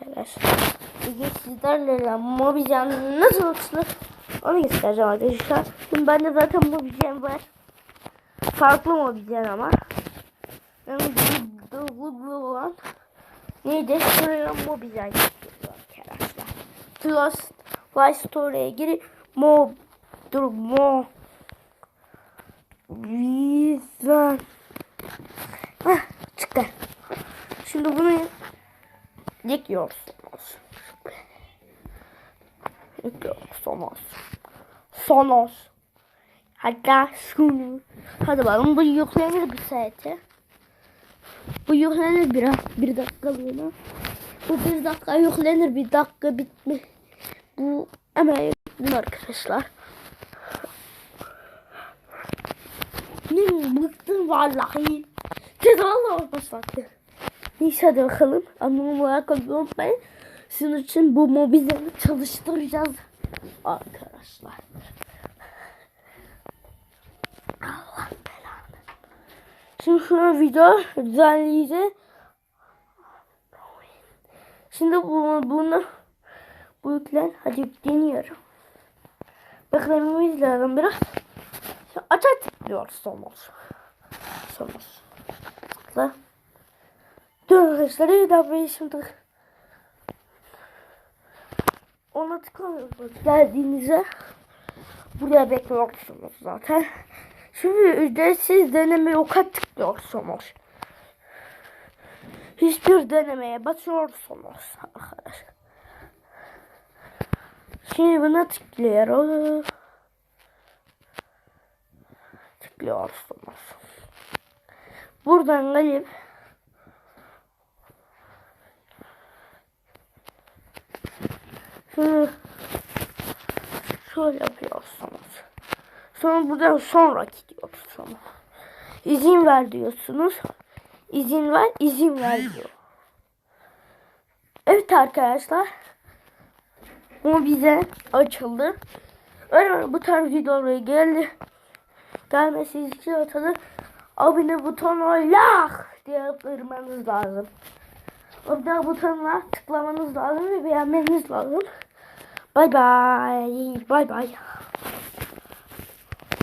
arkadaşlar. Bugün sizlerle Mobizen nasıl açılır onu göstereceğim arkadaşlar. Şimdi bende zaten Mobizen var. Farklı Mobizen ama. Yani bu olan neydi? Şuraya Mobizen yapıyor arkadaşlar. Plus Play Store'ya girip Mob dur Mo Vizen Hah çıktı. Şimdi bunu yıkıyorsunuz. Yıkıyorsunuz. Sonos. Hatta şunu. Hadi bakalım bu yüklenir bir saate. Bu yüklenir bir, bir dakikalığına. Bu bir dakika yüklenir bir dakika bitme. Bu hemen yüklenir arkadaşlar. Ne bıktım vallahi. Cezalı olması vakti. Neyse hadi bakalım. Anlamı olarak unutmayın. Sizin için bu mobilyaları çalıştıracağız. Arkadaşlar. Allah belanı. Şimdi şuna video düzenleyeceğiz. Şimdi bu, bunu bu yüklen. Hadi yükleniyorum. Beklememiz lazım biraz. Şimdi aç aç tıklıyoruz somos. Somos. Tıkla. Dur arkadaşlar iyi davranın şimdi. Ona tıklamıyorsunuz geldiğinizde. Buraya bekliyorsunuz zaten. Şimdi ücretsiz deneme yoka tıklıyorsunuz. Hiçbir denemeye basıyorsunuz arkadaşlar. Şimdi buna tıklıyoruz. Tıklıyorsunuz. Buradan gelip şöyle yapıyorsunuz. Sonra buradan sonraki diyorsunuz. İzin ver diyorsunuz. İzin ver, izin ver diyor. Evet arkadaşlar. Bu bize açıldı. Öyle bu tarz videolara geldi. Gelmesi için atalım. Abone butonuna like diye kırmanız lazım. Abone butonuna tıklamanız lazım ve beğenmeniz lazım. Bay bay. Bay bay.